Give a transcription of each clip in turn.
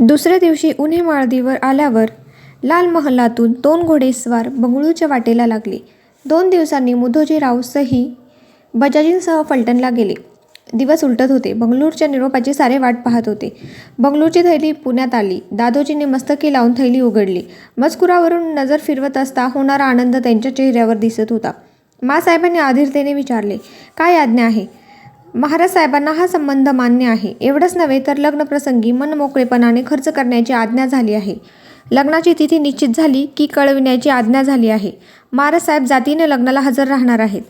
दुसऱ्या दिवशी उन्हे माळदीवर आल्यावर लाल महालातून दोन घोडेस्वार बंगळूरच्या वाटेला लागले. दोन दिवसांनी मुधोजीराव सही बजाजींसह फलटणला गेले. दिवस उलटत होते. बंगळूरच्या निरोपाची सारे वाट पाहत होते. बंगळूरची थैली पुण्यात आली. दादोजीने मस्तकी लावून थैली उघडली. मजकुरावरून नजर फिरवत असता होणारा आनंद त्यांच्या चेहऱ्यावर दिसत होता. मासाहेबांनी आधीरतेने विचारले काय आज्ञा आहे? महाराज साहेबांना हा संबंध मान्य आहे. एवढंच नव्हे तर लग्नप्रसंगी मनमोकळेपणाने खर्च करण्याची आज्ञा झाली आहे. लग्नाची तिथी निश्चित झाली की कळविण्याची आज्ञा झाली आहे. महाराज साहेब जातीने लग्नाला हजर राहणार आहेत.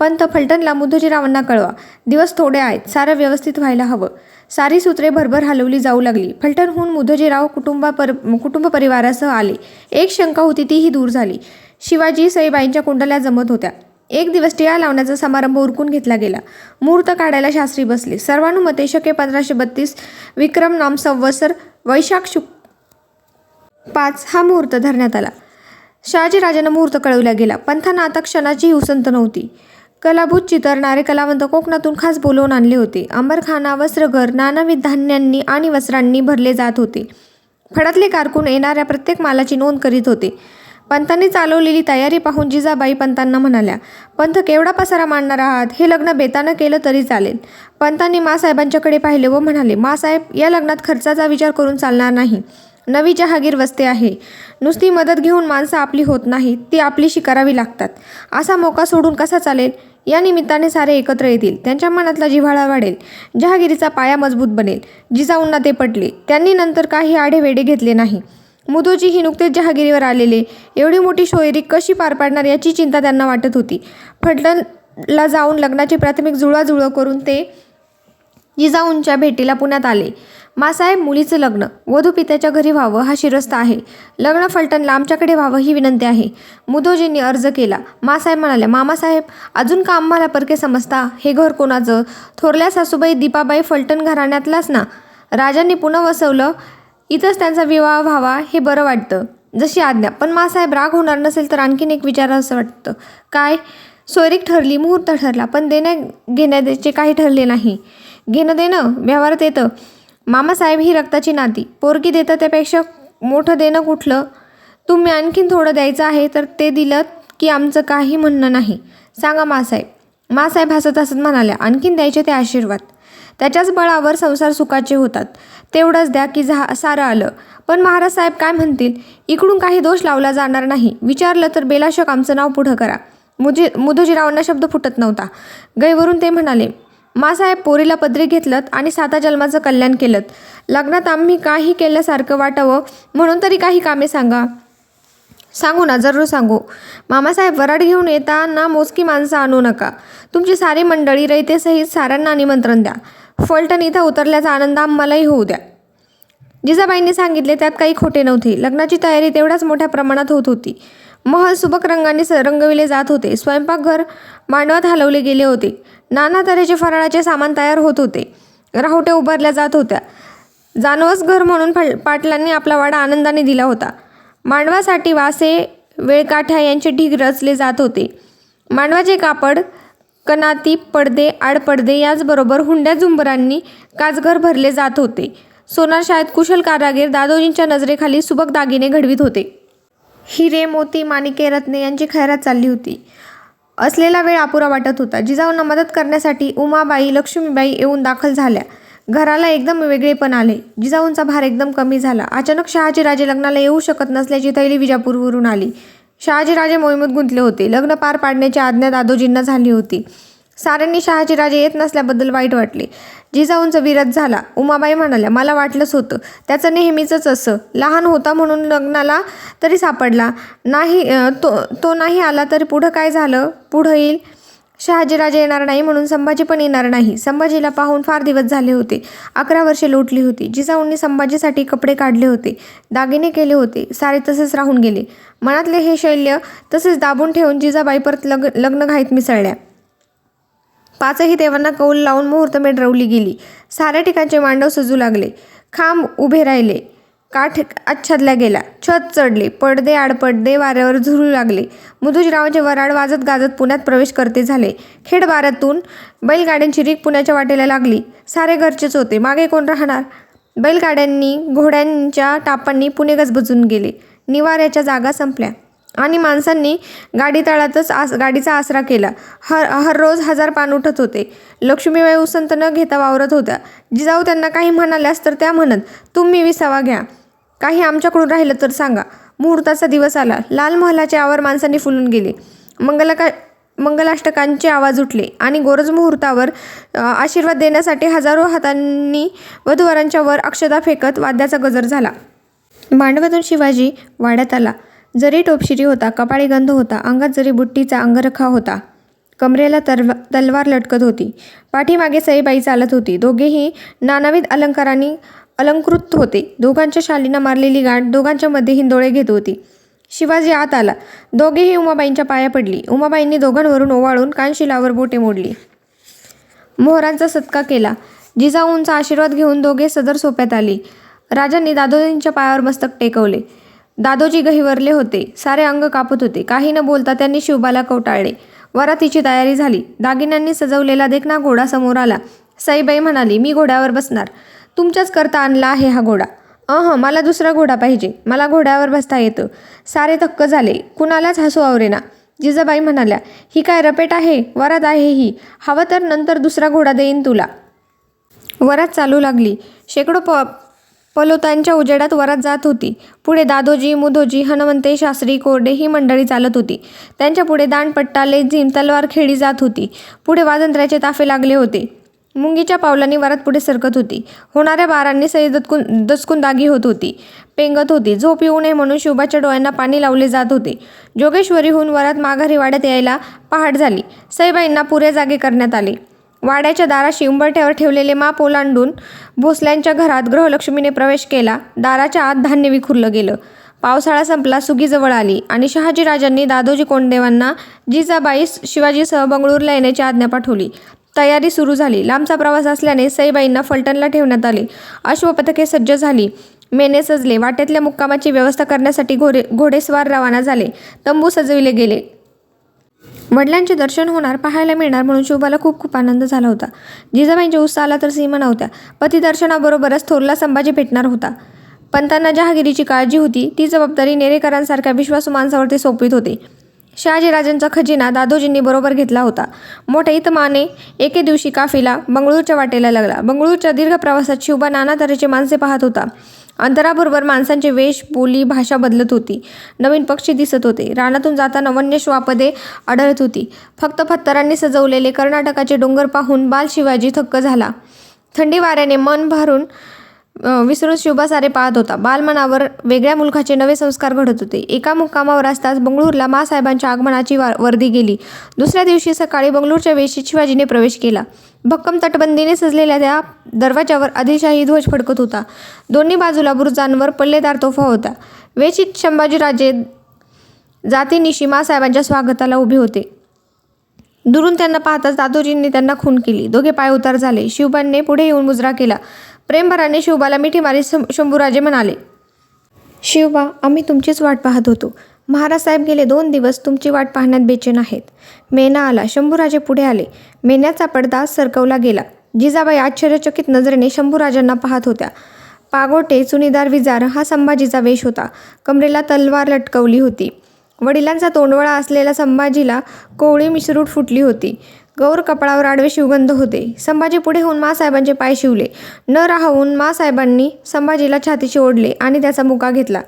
पंत फलटणला मुधोजीरावांना कळवा. दिवस थोडे आहेत. सारं व्यवस्थित व्हायला हवं. सारी सूत्रे भरभर हलवली जाऊ लागली. फलटणहून मुधोजीराव कुटुंबा पर कुटुंब परिवारासह आले. एक शंका होती तीही दूर झाली. शिवाजी सईबाईंच्या कुंडल्या जमत होत्या. एक दिवस टिळा लावण्याचा समारंभ उरकून घेतला गेला. मुहूर्त काढायला शास्त्री बसले. सर्वानुमते शके पंधराशे बत्तीस विक्रम नाम संवत्सर वैशाख शुक पाच हा मुहूर्त धरण्यात आला. शहाजीराजांना मुहूर्त कळवला गेला. पंथांना आता क्षणाची उसंत नव्हती. कलाभूत चितरणारे कलावंत कोकणातून खास बोलवून आणले होते. अंबरखाना वस्त्रघर नानाविध धान्यांनी आणि वस्त्रांनी भरले जात होते. फडातले कारकून येणाऱ्या प्रत्येक मालाची नोंद करीत होते. पंतांनी चालवलेली तयारी पाहून जिजाबाई पंतांना म्हणाल्या पंत केवढा पसारा मांडणार आहात? हे लग्न बेतानं केलं तरी चालेल. पंतांनी मासाहेबांच्याकडे पाहिले व म्हणाले मासाहेब या लग्नात खर्चाचा विचार करून चालणार नाही. नवी जहागीर वस्ते आहे. नुसती मदत घेऊन माणसं आपली होत नाहीत ती आपलीशी करावी लागतात. असा मोका सोडून कसा चालेल? या निमित्ताने सारे एकत्र येतील. त्यांच्या मनातला जिव्हाळा वाढेल. जहागिरीचा पाया मजबूत बनेल. जिजाऊंना ते पटले. त्यांनी नंतर काही आढेवेढे घेतले नाही. मुदोजी ही नुकतेच जहागिरीवर आलेले. एवढी मोठी सोयरी कशी पार पाडणार याची चिंता त्यांना वाटत होती. फलटणला जाऊन लग्नाची प्राथमिक जुळवाजुळव करून ते जिजाऊंच्या भेटीला पुण्यात आले. मासाहेब मुलीचं लग्न वधू पित्याच्या घरी व्हावं हा शिरस्ता आहे. लग्न फलटणला आमच्याकडे व्हावं ही विनंती आहे. मुधोजींनी अर्ज केला. मासाहेब म्हणाले मामासाहेब अजून का आम्हाला परके समजता? हे घर कोणाचं? थोरल्या सासूबाई दीपाबाई फलटण घराण्यातलाच ना. राजांनी पुन्हा वसवलं इथंच त्यांचा विवाह व्हावा हे बरं वाटतं. जशी आज्ञा. पण मासाहेब राग होणार नसेल तर आणखीन एक विचार असं वाटतं. काय? सोयरीक ठरली मुहूर्त ठरला पण देण्या घेण्याचे काही ठरले नाही. घेणं देणं व्यवहारात येतं. मामासाहेब ही रक्ताची नाती. पोरगी देतं त्यापेक्षा मोठं देणं कुठलं? तुम्ही आणखीन थोडं द्यायचं आहे तर ते दिलं की आमचं काही म्हणणं नाही. सांगा मासाहेब. मासाहेब हसत हसत म्हणाल्या आणखीन द्यायचे ते आशीर्वाद. त्याच्याच बळावर संसार सुखाचे होतात. तेवढंच द्या की झा सारं आलं. पण महाराज साहेब काय म्हणतील? इकडून काही दोष लावला जाणार नाही. विचारलं तर बेलाशक आमचं नाव पुढं करा. मुजी मुधोजीरावांना शब्द फुटत नव्हता. गैवरून ते म्हणाले मासाहेब पोरीला पदरी घेतलत आणि साता जन्माचं कल्याण केलं लग्नात आम्ही काही केल्यासारखं वाटावं म्हणून तरी काही कामे सांगा. सांगू ना जरूर सांगू. मामासाहेब वराड घेऊन येताना मोजकी माणसं आणू नका. तुमची सारी मंडळी रयतेसहित साऱ्यांना निमंत्रण द्या. फलटण इथं उतरल्याचा आनंद आम्हालाही होऊ द्या. जिजाबाईंनी सांगितले त्यात काही खोटे नव्हते. लग्नाची तयारी तेवढ्याच मोठ्या प्रमाणात होत होती. महल सुबक रंगाने स रंगविले जात होते. स्वयंपाकघर मांडवात हलवले गेले होते. नाना तऱ्हेचे फराळाचे सामान तयार होत होते. राहुट्या उभारल्या जात होत्या. जानवस घर म्हणून फल पाटलांनी आपला वाडा आनंदाने दिला होता. मांडवासाठी वासे वेळकाठ्या यांचे ढीग रचले जात होते. मांडवाचे कापड कनाती पडदे आडपडदे याचबरोबर हुंड्या झुंबरांनी काचघर भरले जात होते. सोनार शाळेत कुशल कारागीर दादोजींच्या नजरेखाली सुबक दागिने घडवीत होते. हिरे मोती माणिके रत्ने यांची खैरात चालली होती. असलेला वेळ अपुरा वाटत होता. जिजाऊंना मदत करण्यासाठी उमाबाई लक्ष्मीबाई येऊन दाखल झाल्या. घराला एकदम वेगळेपण आले. जिजाऊंचा भार एकदम कमी झाला. अचानक शहाजीराजे लग्नाला येऊ शकत नसल्याची थैली विजापूरवरून आली. शहाजीराजे मोहिमेत गुंतले होते. लग्न पार पाडण्याची आज्ञा दादोजींना झाली होती. साऱ्यांनी शहाजीराजे येत नसल्याबद्दल वाईट वाटले. जिजाऊंचा विरोध झाला. उमाबाई म्हणाल्या मला वाटलंच होतं. त्याचं नेहमीचंच असं. लहान होता म्हणून लग्नाला तरी सापडला. नाही तो तो नाही आला तरी पुढं काय झालं? पुढं येईल? शहाजीराजे येणार नाही म्हणून संभाजी पण येणार नाही. संभाजीला पाहून फार दिवस झाले होते. अकरा वर्षे लोटली होती. जिजाऊंनी संभाजीसाठी कपडे काढले होते. दागिने केले होते. सारे तसेच राहून गेले. मनातले हे शैल्य तसेच दाबून ठेवून जिजाबाई परत लग लग्न घाईत मिसळल्या. पाचही देवांना कौल लावून मुहूर्तमेढ रवली गेली. साऱ्या ठिकाणचे मांडव सजू लागले. खांब उभे राहिले. काठ आच्छादल्या गेला छत चढले. पडदे आडपडदे वाऱ्यावर झुरू लागले. मुधुजीरावांचे वराड वाजत गाजत पुण्यात प्रवेश करते झाले. खेडबारातून बैलगाड्यांची रीक पुण्याच्या वाटेला लागली. सारे घरचेच होते. मागे कोण राहणार? बैलगाड्यांनी घोड्यांच्या टापांनी पुणे गजबजून गेले. निवाऱ्याच्या जागा संपल्या. आणि माणसांनी गाडी तळातच आस गाडीचा आसरा केला. हर हर रोज हजार पान उठत होते. लक्ष्मीबाई उसंत न घेता वावरत होत्या. जिजाऊ त्यांना काही म्हणाल्यास तर त्या म्हणत तुम्ही विसावा घ्या. काही आमच्याकडून राहिलं तर सांगा. मुहूर्ताचा दिवस आला. लाल महालाचे आवर माणसांनी फुलून गेले. मंगलका मंगलाष्टकांचे आवाज उठले आणि गोरज मुहूर्तावर आशीर्वाद देण्यासाठी हजारो हातांनी वधूवरांच्या वर अक्षता फेकत वाद्याचा गजर झाला. मांडवातून शिवाजी वाड्यात आला. जरी टोपशिरी होता कपाळी गंध होता अंगात जरी बुट्टीचा अंगरखा होता कमरेला तरव तलवार लटकत होती. पाठीमागे सईबाई चालत होती. दोघेही नानाविध अलंकारांनी अलंकृत होते. दोघांच्या शालीनं मारलेली गाठ दोघांच्या मध्ये हिंदोळे घेत होती. शिवाजी आत आला. दोघेही उमाबाईंच्या पाया पडली. उमाबाईंनी दोघांवरून ओवाळून कानशिलावर बोटे मोडली. मोहरांचा सत्का केला. जिजाऊंचा आशीर्वाद घेऊन दोघे सदर सोप्यात आली. राजांनी दादोजींच्या पायावर मस्तक टेकवले. दादोजी गहिवरले होते. सारे अंग कापत होते. काही न बोलता त्यांनी शिवबाला कवटाळले. वरातीची तयारी झाली. दागिन्यांनी सजवलेला देखना घोडा समोर आला. सईबाई म्हणाली मी घोड्यावर बसणार. तुमच्याच करता आणला आहे हा घोडा. अह मला दुसरा घोडा पाहिजे. मला घोड्यावर बसता येतं. सारे थक्क झाले. कुणालाच हसू आवरेना. जिजाबाई म्हणाल्या ही काय रपेट आहे? वरात आहे ही. हवं तर नंतर दुसरा घोडा देईन तुला. वरात चालू लागली. शेकडो प पलोतांच्या उजेडात वरात जात होती. पुढे दादोजी मुधोजी हनुमंते शास्त्री कोरडे ही मंडळी चालत होती. त्यांच्या पुढे दांडपट्टा लेझिम तलवार खेळी जात होती. पुढे वाजंत्र्याचे ताफे लागले होते. मुंगीच्या पावलांनी वरात पुढे सरकत होती. होणाऱ्या बारांनी सई दचकून दचकून दागी होत होती पेंगत होती. झोप येऊ नये म्हणून शिवबाच्या डोळ्यांना पाणी लावले जात होते. जोगेश्वरीहून वरात माघारी वाड्यात यायला पहाट झाली. सईबाईंना पुरे जागे करण्यात आले. वाड्याच्या दाराशी उंबरठ्यावर ठेवलेले माप ओलांडून भोसल्यांच्या घरात गृहलक्ष्मीने प्रवेश केला. दाराच्या आत धान्य विखुरलं गेलं. पावसाळा संपला सुगीजवळ आली आणि शहाजीराजांनी दादोजी कोंडदेवांना जिजाबाई शिवाजीसह बंगळूरला येण्याची आज्ञा पाठवली. तयारी सुरू झाली. लांबचा प्रवास असल्याने सईबाईंना फलटणला ठेवण्यात आले. अश्वपथके सज्ज झाली. मेने सजले. वाटेतल्या मुक्कामाची व्यवस्था करण्यासाठी घोडे घोडेस्वार रवाना झाले. तंबू सजविले गेले. वडिलांचे दर्शन होणार पाहायला मिळणार म्हणून शोभाला खूप खूप आनंद झाला होता. जिजाबाईंच्या उत्साहाला तर सीमा नव्हत्या. पती दर्शनाबरोबरच थोरला संभाजी भेटणार होता. पंतांना जहागिरीची काळजी होती. ती जबाबदारी नेरेकरांसारख्या विश्वासू माणसावरती सोपवित होते. शहाजीराजांचा खजिना दादोजींनी बरोबर घेतला होता. मोठ्या इतमाने एके दिवशी काफिला बंगळूरच्या वाटेला लागला. बंगळूरच्या दीर्घ प्रवासात शिवबा नाना तऱ्हेचे माणसे पाहत होता. अंतराबरोबर माणसांचे वेश बोली भाषा बदलत होती. नवीन पक्षी दिसत होते. रानातून जाताना वन्य श्वापदे आढळत होती. फक्त फत्तरांनी सजवलेले कर्नाटकाचे डोंगर पाहून बाल शिवाजी थक्क झाला. थंडी वाऱ्याने मन भरून विसरून शिवबा सारे पाहत होता. बालमनावर वेगळ्या मुलखाचे नवे संस्कार घडत होते. एका मुक्कामावर असताच बंगळूरला मासाहेबांच्या आगमनाची वा वर्दी गेली. दुसऱ्या दिवशी सकाळी बंगळूरच्या वेशीत शिवाजीने प्रवेश केला. भक्कम तटबंदीने सजलेल्या त्या दरवाजावर आदिलशाही ध्वज फडकत होता. दोन्ही बाजूला बुरुजांवर पल्लेदार तोफा होता. वेशीत संभाजीराजे जातीनिशी मासाहेबांच्या स्वागताला उभे होते. दुरून त्यांना पाहताच दादोजींनी त्यांना खून केली. दोघे पाय उतार झाले. शिवबांनी पुढे येऊन मुजरा केला. प्रेमभराने शिवबाला मिठी मारी शं- शंभूराजे म्हणाले शिवबा आम्ही तुमचीच वाट पाहत होतो. महाराज साहेब गेले दोन दिवस तुमची वाट पाहण्यात बेचैन आहेत. मेना आला शंभूराजे पुढे आले. मेन्याचा पडदा सरकवला गेला. जिजाबाई आश्चर्यचकित नजरेने शंभूराजांना पाहत होत्या. पागोटे चुनीदार विजार हा संभाजीचा वेश होता. कमरेला तलवार लटकवली होती. वडिलांचा तोंडवळा असलेल्या संभाजीला कोवळी मिसरूट फुटली होती. गौर कपाळावर आडवे शिवगंध होते. संभाजी पुढे होऊन मासाहेबांचे पाय शिवले. न राहून मासाहेबांनी संभाजीला छातीशी ओढले आणि त्याचा मुका घेतला.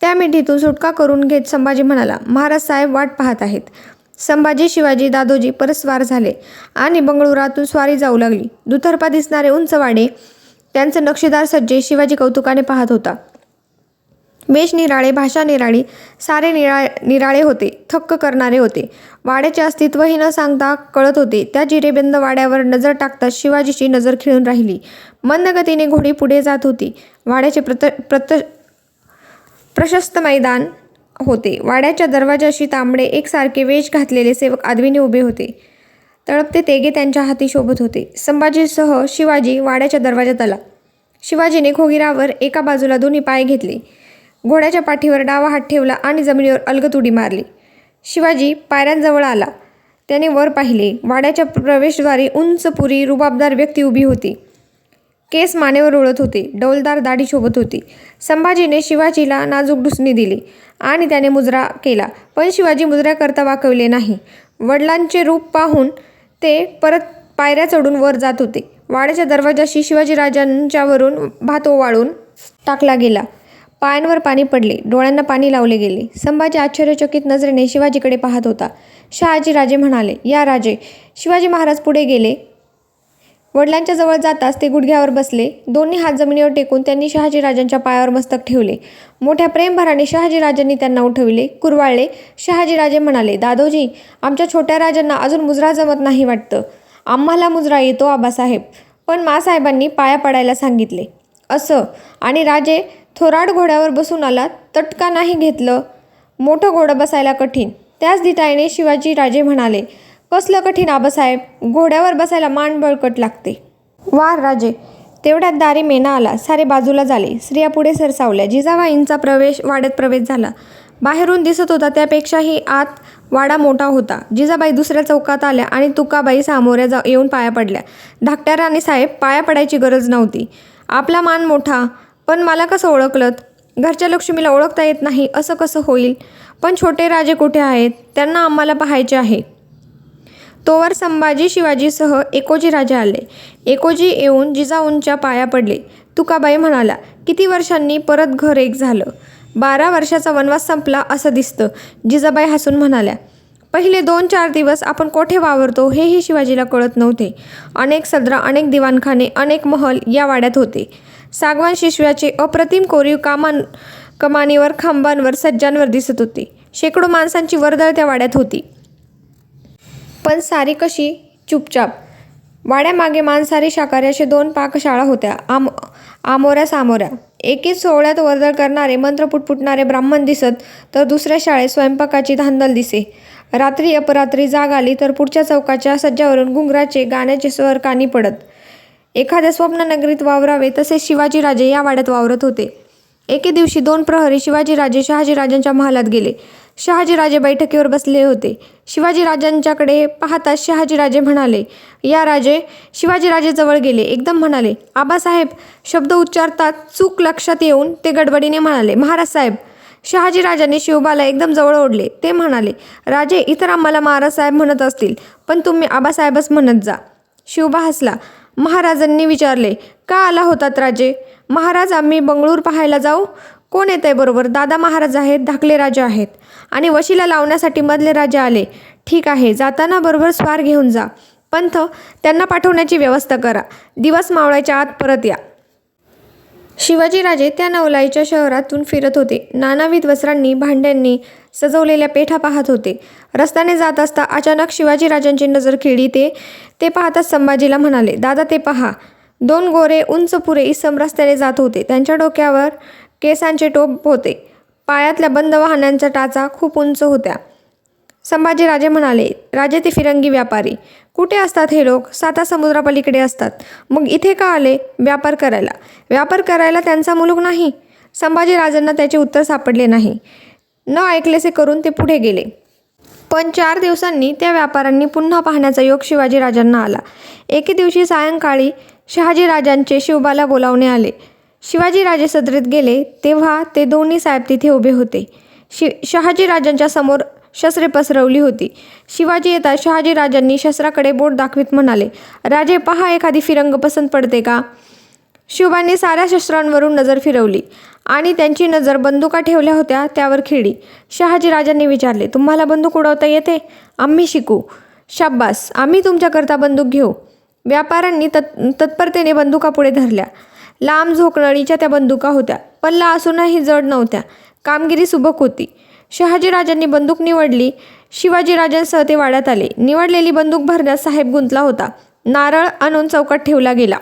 त्या मिठीतून सुटका करून घेत संभाजी म्हणाला महाराज साहेब वाट पाहत आहेत. संभाजी शिवाजी दादोजी परस्वार झाले आणि बंगळुरातून स्वारी जाऊ लागली. दुतर्फा दिसणारे उंच वाडे नक्षीदार सज्जे शिवाजी कौतुकाने पाहत होता. वेश निराळे भाषा निराळी सारे निरा निराळे होते थक्क करणारे होते. वाड्याचे अस्तित्वही न सांगता कळत होते. त्या जिरेबंद वाड्यावर नजर टाकताच शिवाजीची नजर खिळून राहिली. मंदगतीने घोडी पुढे जात होती. वाड्याचे प्रत प्रत प्रशस्त मैदान होते. वाड्याच्या दरवाजाशी तांबडे एकसारखे वेश घातलेले सेवक आदवीने उभे होते. तळपते तेगे त्यांच्या हाती शोभत होते. संभाजीसह शिवाजी वाड्याच्या दरवाजात आला. शिवाजीने खोगिरावर एका बाजूला दोन्ही पाय घेतले. घोड्याच्या पाठीवर डावा हात ठेवला आणि जमिनीवर अलगत उडी मारली. शिवाजी पायऱ्यांजवळ आला. त्याने वर पाहिले. वाड्याच्या प्रवेशद्वारी उंच पुरी रुबाबदार व्यक्ती उभी होती. केस मानेवर ओळत होते. डौलदार दाढी शोभत होती. संभाजीने शिवाजीला नाजूक ढुसणी दिली आणि त्याने मुजरा केला. पण शिवाजी मुजऱ्याकरता वाकवले नाही. वडिलांचे रूप पाहून ते परत पायऱ्या चढून वर जात होते. वाड्याच्या दरवाजाशी शिवाजीराजांच्यावरून भात ओवाळून टाकला गेला. पायांवर पाणी पडले डोळ्यांना पाणी लावले गेले. संभाजी आश्चर्यचकित नजरेने शिवाजीकडे पाहत होता. शहाजी राजे म्हणाले या राजे शिवाजी महाराज पुढे गेले. वडिलांच्या जवळ जाताच ते गुडघ्यावर बसले. दोन्ही हात जमिनीवर टेकून त्यांनी शहाजी राजांच्या पायावर मस्तक ठेवले. मोठ्या प्रेमभराने शहाजी राजांनी त्यांना उठविले. कुरवाळले. शहाजीराजे म्हणाले दादोजी आमच्या छोट्या राजांना अजून मुजरा जमत नाही वाटतं. आम्हाला मुजरा येतो आबासाहेब. पण मासाहेबांनी पाया पडायला सांगितले. असं. आणि राजे थोराड घोड्यावर बसून आला तटका नाही घेतलं. मोठं घोडं बसायला कठीण. त्याच दिटाईने शिवाजी राजे म्हणाले कसलं कठीण आबासाहेब घोड्यावर बसायला मान बळकट लागते. वार राजे. तेवढ्यात दारी मेना आला. सारे बाजूला झाले. स्त्रिया पुढे सरसावल्या. जिजाबाईंचा प्रवेश वाड्यात प्रवेश झाला. बाहेरून दिसत होता त्यापेक्षाही आत वाडा मोठा होता. जिजाबाई दुसऱ्या चौकात आल्या आणि तुकाबाई सामोऱ्या जा येऊन पाया पडल्या. धाकट्या राणी साहेब पाया पडायची गरज नव्हती. आपला मान मोठा पण मला कसं ओळखलं? घरच्या लक्ष्मीला ओळखता येत नाही असं कसं होईल? पण छोटे राजे कुठे आहेत? त्यांना आम्हाला पाहायचे आहे. तोवर संभाजी शिवाजीसह एकोजी राजे आले. एकोजी येऊन जिजाऊंच्या पाया पडले. तुकाबाई म्हणाला किती वर्षांनी परत घर एक झालं? बारा वर्षाचा वनवास संपला असं दिसतं. जिजाबाई हसून म्हणाल्या पहिले दोन चार दिवस आपण कोठे वावरतो हेही शिवाजीला कळत नव्हते. अनेक सदरा अनेक दिवाणखाने अनेक महल या वाड्यात होते. सागवान शिशव्याचे अप्रतिम कोरीव कामान कमानीवर खांबांवर सज्जांवर दिसत होते. शेकडो माणसांची वर्दळ त्या वाड्यात होती. पण सारी कशी? चुपचाप. वाड्यामागे मांसाहारी शाकाहारी असे दोन पाकशाळा होत्या. आम आमोऱ्या सामोऱ्या. एकीच सोहळ्यात वर्दळ करणारे मंत्र पुटपुटणारे ब्राह्मण दिसत तर दुसऱ्या शाळेत स्वयंपाकाची धांदल दिसे. रात्री अपरात्री जाग आली तर पुढच्या चौकाच्या सज्जावरून घुंगराचे गाण्याचे स्वर कानी पडत. एखाद्या स्वप्ननगरीत वावरावे तसे शिवाजीराजे या वाड्यात वावरत होते. एके दिवशी दोन प्रहरी शिवाजीराजे शहाजीराजांच्या महालात गेले. शहाजीराजे बैठकीवर बसले होते. शिवाजीराजांच्याकडे पाहताच शहाजीराजे म्हणाले या राजे शिवाजीराजे जवळ गेले. एकदम म्हणाले आबासाहेब शब्द उच्चारतात चूक लक्षात येऊन ते गडबडीने म्हणाले महाराज साहेब शहाजीराजांनी शिवबाला एकदम जवळ ओढले. ते म्हणाले राजे इतर आम्हाला महाराज साहेब म्हणत असतील पण तुम्ही आबासाहेबच म्हणत जा. शिवबा हसला. महाराजांनी विचारले का आला होतात राजे? महाराज आम्ही बंगळूर पाहायला जाऊ? कोण येत आहे बरोबर? दादा महाराज आहेत धाकले राजा आहेत. आणि वशीला लावण्यासाठी मधले राजा आले. ठीक आहे जाताना बरोबर स्वार घेऊन जा. पंथ त्यांना पाठवण्याची व्यवस्था करा. दिवस मावळायच्या आत परत या. शिवाजीराजे त्या नवलाईच्या शहरातून फिरत होते. नानाविध वस्त्रांनी भांड्यांनी सजवलेल्या पेठा पाहत होते. रस्त्याने जात असता अचानक शिवाजीराजांची नजर खेळी ते ते पाहताच संभाजीला म्हणाले दादा ते पहा. दोन गोरे उंच पुरे इसम रस्त्याने जात होते. त्यांच्या डोक्यावर केसांचे टोप होते. पायातल्या बंद वाहनांच्या टाचा खूप उंच होत्या. संभाजीराजे म्हणाले राजे ते फिरंगी व्यापारी. कुठे असतात हे लोक? साता समुद्रापलीकडे असतात. मग इथे का आले? व्यापार करायला. व्यापार करायला त्यांचा मुलूक नाही. संभाजीराजांना त्याचे उत्तर सापडले नाही. न ऐकलेसे करून ते पुढे गेले. पण चार दिवसांनी त्या व्यापाऱ्यांनी पुन्हा पाहण्याचा योग शिवाजीराजांना आला. एके दिवशी सायंकाळी शहाजीराजांचे शिवबाला बोलावणे आले. शिवाजीराजे सदरीत गेले तेव्हा ते दोन्ही साहेब तिथे उभे होते. शि शहाजीराजांच्या समोर शस्त्रे पसरवली होती. शिवाजी येता शहाजीराजांनी शस्त्राकडे बोट दाखवित म्हणाले राजे पहा एखादी फिरंग पसंत पडते का? शिवबांनी साऱ्या शस्त्रांवरून नजर फिरवली. आणि त्यांची नजर बंदुका ठेवल्या होत्या त्यावर खिळली शहाजीराजांनी विचारले तुम्हाला बंदूक उडवता येते? आम्ही शिकू. शाब्बास आम्ही तुमच्याकरता बंदूक घेऊ. व्यापाऱ्यांनी तत् तत्परतेने बंदुका पुढे धरल्या. लांब झोकणळीच्या त्या बंदुका होत्या. पल्ला असूनही जड नव्हत्या. कामगिरी सुबक होती. शहाजीराजांनी बंदूक निवडली. शिवाजीराजांसह ते वाड्यात आले. निवडलेली बंदूक भरण्यास साहेब गुंतला होता. नारळ आणून चौकात ठेवला गेला.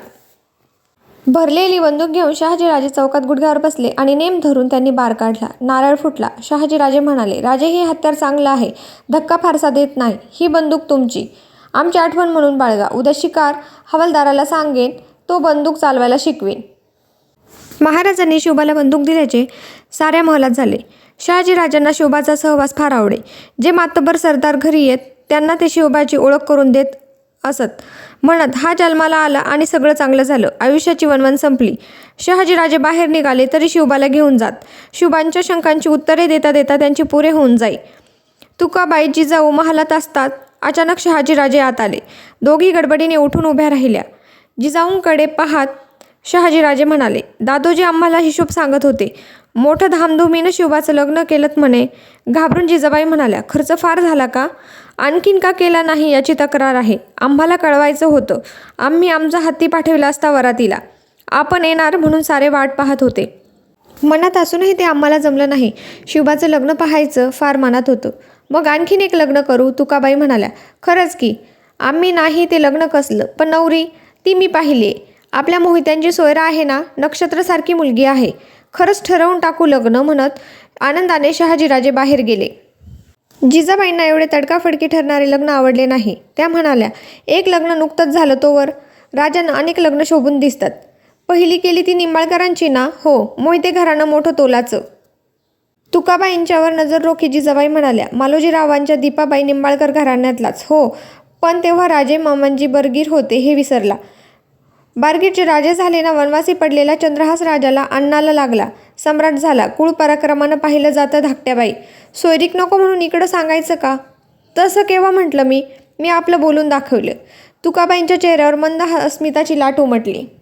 भरलेली बंदूक घेऊन शहाजीराजे चौकात गुडघ्यावर बसले आणि नेम धरून त्यांनी बार काढला. नारळ फुटला. शहाजीराजे म्हणाले राजे हे हत्यार चांगलं आहे. धक्का फारसा देत नाही. ही बंदूक तुमची. आमची आठवण म्हणून बाळगा. उद्या शिकार हवालदाराला सांगेन तो बंदूक चालवायला शिकवेन. महाराजांनी शोभाला बंदूक दिल्याचे साऱ्या महलात झाले. शहाजीराजांना शोभाचा सहवास फार आवडे. जे मातबर सरदार घरी येत त्यांना ते शिवबाची ओळख करून देत असत. म्हणत हा जन्माला आला आणि सगळं चांगलं झालं. आयुष्याची वनवन संपली. शहाजीराजे बाहेर निघाले तरी शिवबाला घेऊन जात. शिवबांच्या शंकांची उत्तरे देता देता त्यांची पुरे होऊन जाई. तुकाबाई जिजाऊ महालात असतात. अचानक शहाजीराजे आत आले. दोघी गडबडीने उठून उभ्या राहिल्या. जिजाऊंकडे पाहात शहाजीराजे म्हणाले दादोजी आम्हाला हिशोब सांगत होते. मोठं धामधुमीनं शिवबाचं लग्न केलं म्हणे. घाबरून जिजाबाई म्हणाल्या खर्च फार झाला का? आणखीन का केला नाही याची तक्रार आहे. आम्हाला कळवायचं होतं. आम्ही आमचा हत्ती पाठविला असता वरातीला. आपण येणार म्हणून सारे वाट पाहत होते. मनात असूनही ते आम्हाला जमलं नाही. शिवबाचं लग्न पाहायचं फार मनात होतं. मग आणखीन एक लग्न करू तुकाबाई म्हणाल्या. खरंच की आम्ही नाही ते लग्न कसलं. पण नवरी ती मी पाहिली आपल्या मोहित्यांची सोयरा आहे ना? नक्षत्रसारखी मुलगी आहे. खरंच ठरवून टाकू लग्न म्हणत आनंदाने शहाजीराजे बाहेर गेले. जिजाबाईंना एवढे तडकाफडकी ठरणारे लग्न आवडले नाही. त्या म्हणाल्या एक लग्न नुकतंच झालं तोवर. राजांना अनेक लग्न शोभून दिसतात. पहिली केली ती निंबाळकरांची ना? हो मोहिते घराणं मोठं तोलाचं तुकाबाईंच्यावर नजर रोखी जिजाबाई म्हणाल्या मालोजीरावांच्या दीपाबाई निंबाळकर घराण्यातलाच. हो पण तेव्हा राजे मामांजी बरगीर होते हे विसरला. बारगीरचे राजे झाले ना वनवासी पडलेला चंद्रहास राजाला अन्नाला लागला. सम्राट झाला. कुळ पराक्रमानं पाहिलं जातं धाकट्याबाई. सोयरीक नको म्हणून इकडं सांगायचं का? तसं केव्हा म्हटलं मी? मी आपलं बोलून दाखवलं. तुकाबाईंच्या चेहऱ्यावर मंद हा- अस्मिताची लाट उमटली.